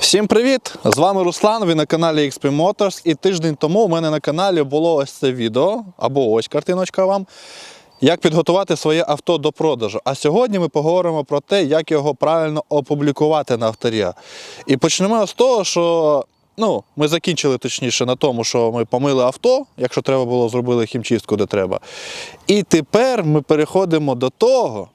Всім привіт! З вами Руслан. Ви на каналі XP Motors. І тиждень тому у мене на каналі було ось це відео, або ось картиночка вам, як підготувати своє авто до продажу. А сьогодні ми поговоримо про те, як його правильно опублікувати на авторія. І почнемо з того, що ну, ми закінчили точніше на тому, що ми помили авто, якщо треба було, зробили хімчистку, де треба. І тепер ми переходимо до того,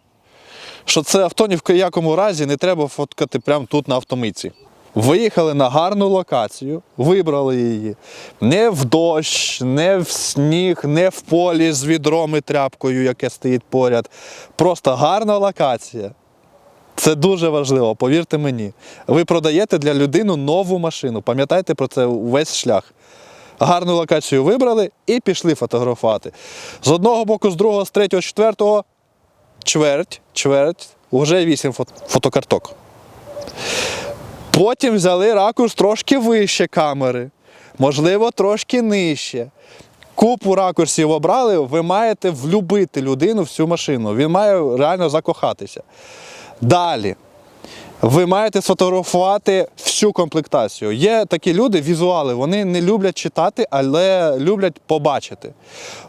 що це авто ні в якому разі не треба фоткати прямо тут на автомийці. Виїхали на гарну локацію, вибрали її. Не в дощ, не в сніг, не в полі з відром і тряпкою, яке стоїть поряд. Просто гарна локація. Це дуже важливо, повірте мені. Ви продаєте для людини нову машину. Пам'ятайте про це весь шлях. Гарну локацію вибрали і пішли фотографувати. З одного боку, з другого, з третього, з четвертого чверть, чверть, вже вісім фото- фотокарток. Потім взяли ракурс трошки вище камери, можливо, трошки нижче. Купу ракурсів обрали, ви маєте влюбити людину в цю машину. Він має реально закохатися. Далі. Ви маєте сфотографувати всю комплектацію. Є такі люди, візуали, вони не люблять читати, але люблять побачити.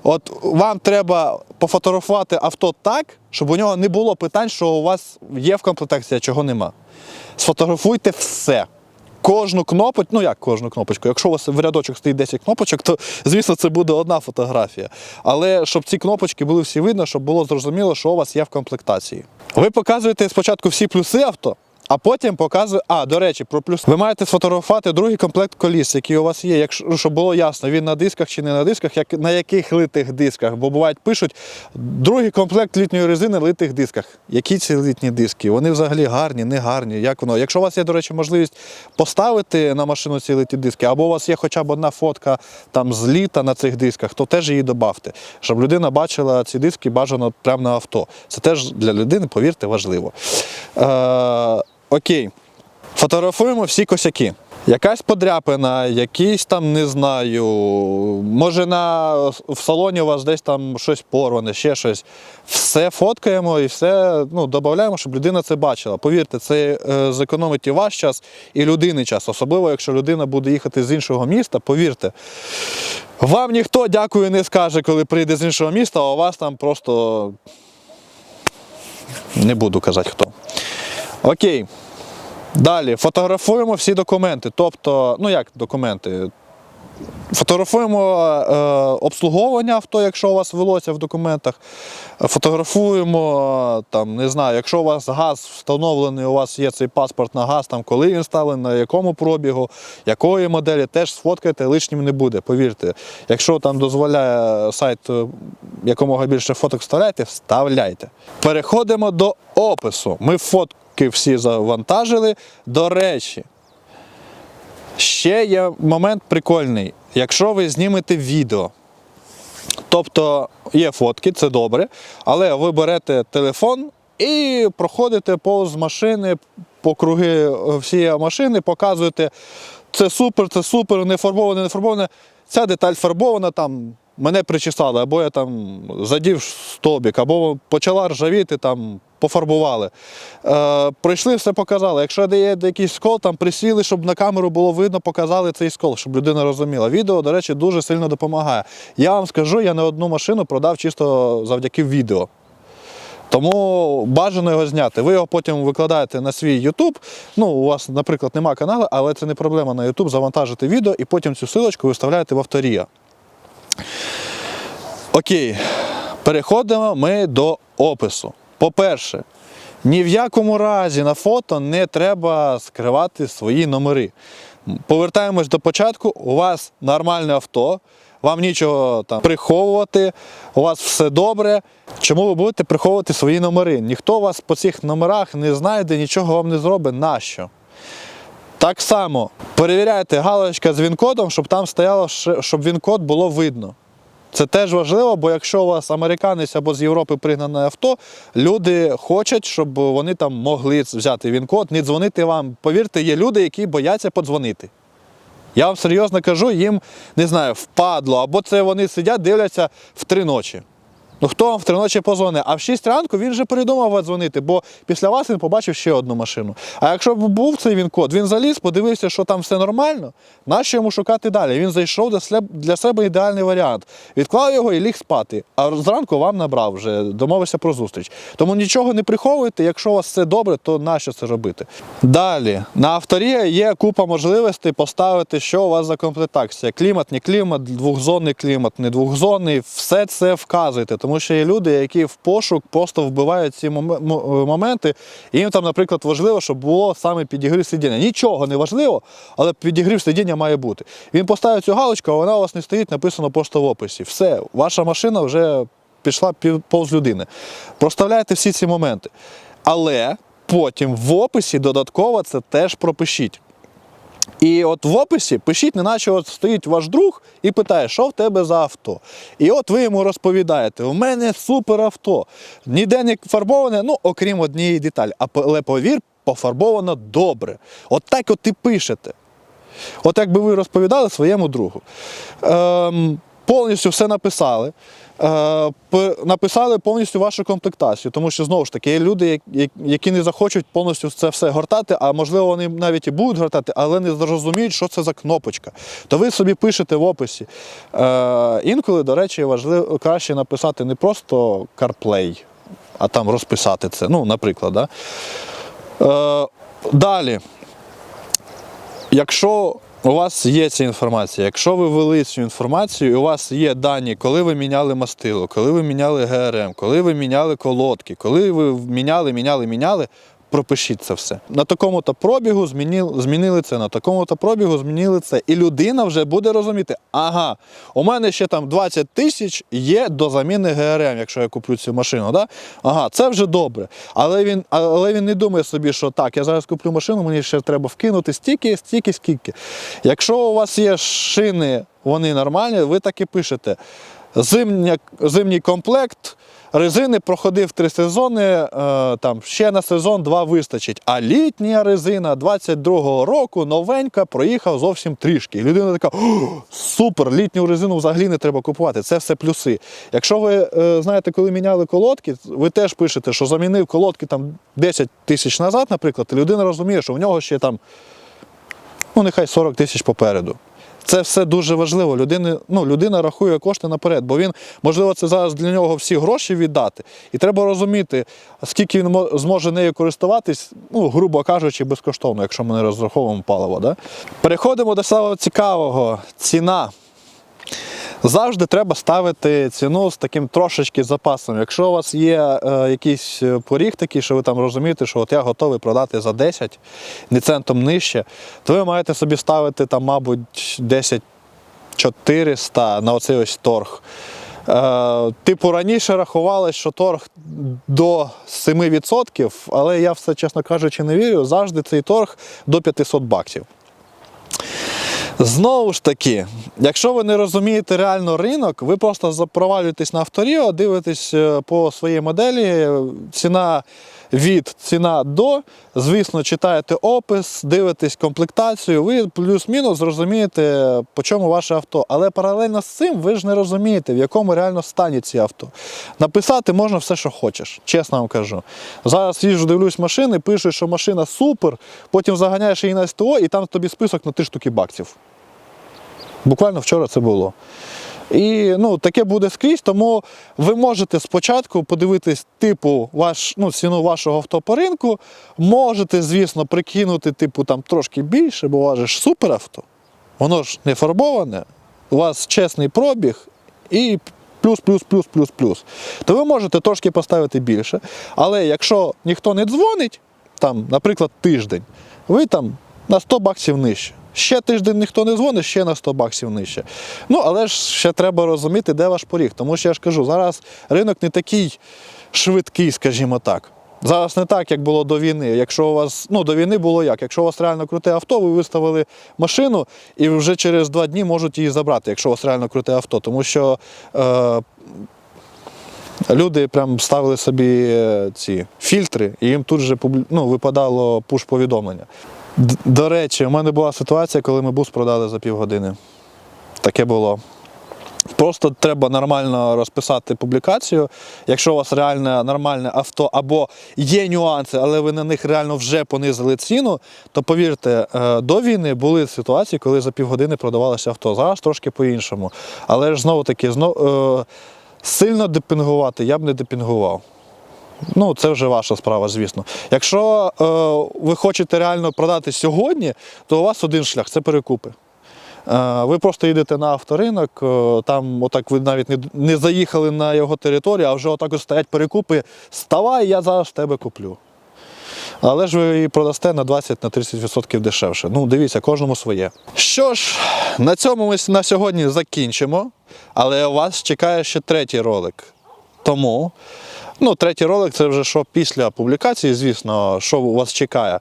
От вам треба пофотографувати авто так, щоб у нього не було питань, що у вас є в комплектації, а чого нема. Сфотографуйте все. Кожну кнопочку, ну як кожну кнопочку, якщо у вас в рядочок стоїть 10 кнопочок, то звісно це буде одна фотографія. Але щоб ці кнопочки були всі видно, щоб було зрозуміло, що у вас є в комплектації. Ви показуєте спочатку всі плюси авто, а потім показуєте. А, до речі, про плюс. Ви маєте сфотографувати другий комплект коліс, який у вас є, якщо ну, щоб було ясно, він на дисках чи не на дисках, як на яких литих дисках. Бо бувають пишуть другий комплект літньої резини на литих дисках. Які ці літні диски? Вони взагалі гарні, не гарні. Як воно? Якщо у вас є, до речі, можливість поставити на машину ці литі диски, або у вас є хоча б одна фотка там з літа на цих дисках, то теж її додавте, щоб людина бачила ці диски бажано прямо на авто. Це теж для людини, повірте, важливо. Е, окей. Фотографуємо всі косяки. Якась подряпина, якийсь там, не знаю, може на, в салоні у вас десь там щось порване, ще щось. Все фоткаємо і все ну, додаємо, щоб людина це бачила. Повірте, це е, зекономить і ваш час, і людини час. Особливо, якщо людина буде їхати з іншого міста, повірте. Вам ніхто дякую не скаже, коли прийде з іншого міста, а у вас там просто не буду казати хто. Окей. Далі фотографуємо всі документи. Тобто, ну як документи? Фотографуємо е, обслуговування авто, якщо у вас велося в документах. Фотографуємо, там, не знаю, якщо у вас газ встановлений, у вас є цей паспорт на газ, там, коли він вставлений, на якому пробігу, якої моделі, теж сфоткайте, лишнім не буде. Повірте. Якщо там дозволяє сайт е, якомога більше фоток вставляйте, вставляйте. Переходимо до опису. Ми фотки всі завантажили. До речі, Ще є момент прикольний. Якщо ви знімете відео, тобто є фотки, це добре, але ви берете телефон і проходите повз машини, по круги всієї машини, показуєте, це супер, це супер, не фарбоване, не фарбоване. Ця деталь фарбована, там мене причесали, або я там задів стовбик, або почала ржавіти, там пофарбували. Е, прийшли, все показали. Якщо є якийсь скол, там присіли, щоб на камеру було видно, показали цей скол, щоб людина розуміла. Відео, до речі, дуже сильно допомагає. Я вам скажу, я не одну машину продав чисто завдяки відео. Тому бажано його зняти. Ви його потім викладаєте на свій YouTube. Ну, у вас, наприклад, нема каналу, але це не проблема на YouTube завантажити відео і потім цю силочку виставляєте в авторія. Окей, переходимо ми до опису. По-перше, ні в якому разі на фото не треба скривати свої номери. Повертаємось до початку. У вас нормальне авто, вам нічого там приховувати, у вас все добре. Чому ви будете приховувати свої номери? Ніхто вас по цих номерах не знайде, нічого вам не зробить. Нащо? Так само перевіряйте галочка з він-кодом, щоб там стояло, щоб він-код було видно. Це теж важливо, бо якщо у вас американець або з Європи пригнане авто, люди хочуть, щоб вони там могли взяти він-код, не дзвонити вам. Повірте, є люди, які бояться подзвонити. Я вам серйозно кажу, їм не знаю, впадло, або це вони сидять, дивляться в три ночі. Ну хто вам в три ночі позвонить? А в 6 ранку він вже передумав вас дзвонити, бо після вас він побачив ще одну машину. А якщо б був цей він код, він заліз, подивився, що там все нормально, нащо йому шукати далі? Він зайшов для себе, ідеальний варіант. Відклав його і ліг спати. А зранку вам набрав вже, домовився про зустріч. Тому нічого не приховуйте, якщо у вас все добре, то нащо це робити? Далі, на авторі є купа можливостей поставити, що у вас за комплектація. Клімат, не клімат, двохзонний клімат, не двохзонний. Все це вказуйте, тому що є люди, які в пошук просто вбивають ці моменти. І їм там, наприклад, важливо, щоб було саме підігрів сидіння. Нічого не важливо, але підігрів сидіння має бути. Він поставив цю галочку, а вона у вас не стоїть, написано просто в описі. Все, ваша машина вже пішла повз людини. Проставляйте всі ці моменти. Але потім в описі додатково це теж пропишіть. І от в описі пишіть, неначе от стоїть ваш друг і питає, що в тебе за авто. І от ви йому розповідаєте: у мене супер авто. Ніде не фарбоване, ну окрім однієї деталі. Але повір, пофарбовано добре. От так от і пишете. От якби ви розповідали своєму другу. Ем, повністю все написали. Е, написали повністю вашу комплектацію, тому що знову ж таки є люди, як- як- які не захочуть повністю це все гортати, а можливо вони навіть і будуть гортати, але не зрозуміють, що це за кнопочка. То ви собі пишете в описі. Е, інколи, до речі, важливо краще написати не просто CarPlay, а там розписати це. Ну, наприклад, да? Е, далі. Якщо у вас є ця інформація, якщо ви ввели цю інформацію, і у вас є дані, коли ви міняли мастило, коли ви міняли ГРМ, коли ви міняли колодки, коли ви міняли, міняли, міняли, пропишіть це все. На такому-то пробігу змінили, змінили це, на такому-то пробігу змінили це. І людина вже буде розуміти, ага, у мене ще там 20 тисяч є до заміни ГРМ, якщо я куплю цю машину. Да? Ага, це вже добре. Але він, але він не думає собі, що так, я зараз куплю машину, мені ще треба вкинути стільки, стільки, скільки. Якщо у вас є шини, вони нормальні, ви так і пишете. Зимня, зимній комплект. Резини проходив три сезони, е, там ще на сезон два вистачить. А літня резина 22-го року новенька проїхав зовсім трішки. І людина така: «О, супер, літню резину взагалі не треба купувати. Це все плюси. Якщо ви е, знаєте, коли міняли колодки, ви теж пишете, що замінив колодки там 10 тисяч назад, наприклад, і людина розуміє, що в нього ще там ну нехай 40 тисяч попереду. Це все дуже важливо. Людини, ну, людина рахує кошти наперед, бо він, можливо, це зараз для нього всі гроші віддати. І треба розуміти, скільки він зможе нею користуватись, ну, грубо кажучи, безкоштовно, якщо ми не розраховуємо паливо. Да? Переходимо до самого цікавого ціна. Завжди треба ставити ціну з таким трошечки запасом. Якщо у вас є е, якийсь е, поріг такий, що ви там розумієте, що от я готовий продати за 10, не центом нижче, то ви маєте собі ставити там, мабуть, 10 400 на оцей ось торг. Е, типу, раніше рахувалось, що торг до 7%, але я все, чесно кажучи, не вірю. Завжди цей торг до 500 баксів. Знову ж таки, якщо ви не розумієте реально ринок, ви просто запроваджуєтесь на авторіо, дивитесь е, по своїй моделі, е, ціна від, ціна до, звісно, читаєте опис, дивитесь комплектацію, ви плюс-мінус зрозумієте, по чому ваше авто. Але паралельно з цим ви ж не розумієте, в якому реально стані ці авто. Написати можна все, що хочеш, чесно вам кажу. Зараз їжджу, дивлюсь машини, пишуть, що машина супер, потім заганяєш її на СТО, і там тобі список на три штуки баксів. Буквально вчора це було. І ну, таке буде скрізь, тому ви можете спочатку подивитись типу ваш, ну, ціну вашого авто по ринку. Можете, звісно, прикинути, типу, там трошки більше, бо у вас ж суперавто. Воно ж не фарбоване, у вас чесний пробіг і плюс, плюс, плюс, плюс, плюс. То ви можете трошки поставити більше. Але якщо ніхто не дзвонить, там, наприклад, тиждень, ви там на 100 баксів нижче. Ще тиждень ніхто не дзвонить, ще на 100 баксів нижче. Ну, але ж ще треба розуміти, де ваш поріг. Тому що я ж кажу, зараз ринок не такий швидкий, скажімо так. Зараз не так, як було до війни. Якщо у вас, ну до війни було як? Якщо у вас реально круте авто, ви виставили машину і вже через два дні можуть її забрати, якщо у вас реально круте авто. Тому що е, люди прям ставили собі е, ці фільтри, і їм тут же ну, випадало пуш-повідомлення. До речі, у мене була ситуація, коли ми бус продали за півгодини. Таке було. Просто треба нормально розписати публікацію. Якщо у вас реально нормальне авто або є нюанси, але ви на них реально вже понизили ціну, то повірте, е, до війни були ситуації, коли за півгодини продавалося авто. Зараз трошки по-іншому. Але ж знову таки, знов, е, сильно депінгувати я б не депінгував. Ну, це вже ваша справа, звісно. Якщо е, ви хочете реально продати сьогодні, то у вас один шлях це перекупи. Е, Ви просто їдете на авторинок, е, там отак ви навіть не, не заїхали на його територію, а вже отак от стоять перекупи. Ставай, я зараз тебе куплю. Але ж ви її продасте на 20-30% дешевше. Ну, дивіться, кожному своє. Що ж, на цьому ми на сьогодні закінчимо, але вас чекає ще третій ролик. Тому, ну, третій ролик це вже що після публікації, звісно, що у вас чекає.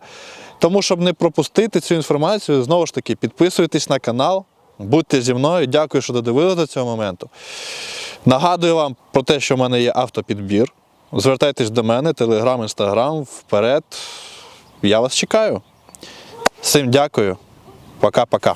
Тому, щоб не пропустити цю інформацію, знову ж таки, підписуйтесь на канал, будьте зі мною. Дякую, що додивилися до цього моменту. Нагадую вам про те, що в мене є автопідбір. Звертайтесь до мене, телеграм, інстаграм, вперед. Я вас чекаю. Всім дякую. Пока-пока.